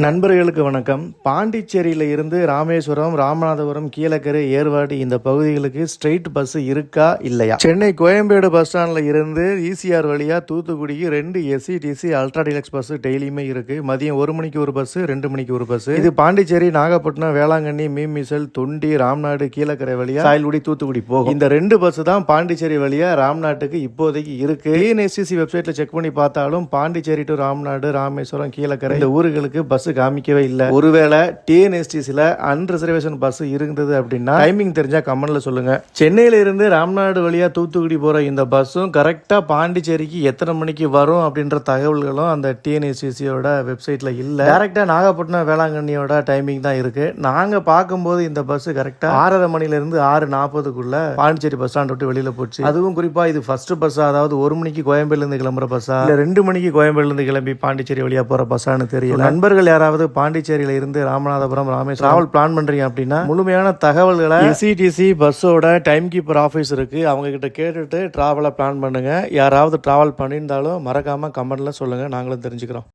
நண்பர்களுக்கு வணக்கம். பாண்டிச்சேரியில இருந்து ராமேஸ்வரம் ராமநாதபுரம் கீழக்கரை ஏர்வாடி இந்த பகுதிகளுக்கு ஸ்ட்ரெயிட் பஸ் இருக்கா இல்லையா? சென்னை கோயம்பேடு பஸ் ஸ்டாண்ட்ல இருந்து ஈசிஆர் வழியா தூத்துக்குடிக்கு ரெண்டு எஸ்சிடிசி அல்ட்ரா டிலக்ஸ் பஸ் டெய்லியுமே இருக்கு. மதியம் ஒரு மணிக்கு ஒரு பஸ் ரெண்டு மணிக்கு ஒரு பஸ் இது பாண்டிச்சேரி நாகப்பட்டினம் வேளாங்கண்ணி மீமிசல் தொண்டி ராம்நாடு கீழக்கரை வழியா சாயல்குடி தூத்துக்குடி போகும். இந்த ரெண்டு பஸ் தான் பாண்டிச்சேரி வழியா ராம்நாட்டுக்கு இப்போதைக்கு இருக்கு. டிஎன்எஸ்சிசி வெப்சைட்ல செக் பண்ணி பார்த்தாலும் பாண்டிச்சேரி டு ராம்நாடு ராமேஸ்வரம் கீழக்கரை இந்த ஊர்களுக்கு பஸ் காமிக்கவே இல்லை. ஒருவேளை டிஎன்எஸ்டிசில அன்ரிசர்வேஷன் பஸ் இருந்தது அப்படின்னா டைமிங் தெரிஞ்சா கமெண்ட்ல சொல்லுங்க. சென்னையில இருந்து ராம்நாடு வழியா தூத்துக்குடி போற இந்த பஸ்ஸும் கரெக்டா பாண்டிச்சேரிக்கு எத்தனை மணிக்கு வரும் அப்படின்ற தகவல்களும் அந்த டிஎன்எஸ்டிசியோட வெப்சைட்ல இல்ல. டேரக்டா நாகப்பட்டினம் வேளாங்கண்ணியோட டைமிங் தான் இருக்கு. நாங்க பார்க்கும்போது இந்த பஸ் கரெக்டா ஆறரை மணில இருந்து ஆறு நாற்பதுக்குள்ள பாண்டிச்சேரி பஸ் ஸ்டாண்ட் விட்டு வெளியில போச்சு. அதுவும் குறிப்பா இது ஃபர்ஸ்ட் பஸ் அதாவது ஒரு மணிக்கு கோயம்பேடுல இருந்து கிளம்புற பஸ்ஸா இல்ல ரெண்டு மணிக்கு கோயம்பேடுல இருந்து கிளம்பி பாண்டிச்சேரி வழியா போற பஸ்ஸான்னு தெரியல. நண்பர்கள் யாராவது பாண்டிச்சேரியில இருந்து ராமநாதபுரம் ராமேஸ்வரம் டிராவல் பிளான் பண்றீங்க அப்படின்னா முழுமையான தகவல்களை எஸ்சிடிசி பஸ்ஸோட டைம் கீப்பர் ஆஃபீஸ் இருக்கு. அவங்க கிட்ட கேட்டுட்டு டிராவலை பிளான் பண்ணுங்க. யாராவது டிராவல் பண்ணியிருந்தாலும் மறக்காம கமெண்ட்ல சொல்லுங்க. நாங்களும் தெரிஞ்சுக்கிறோம்.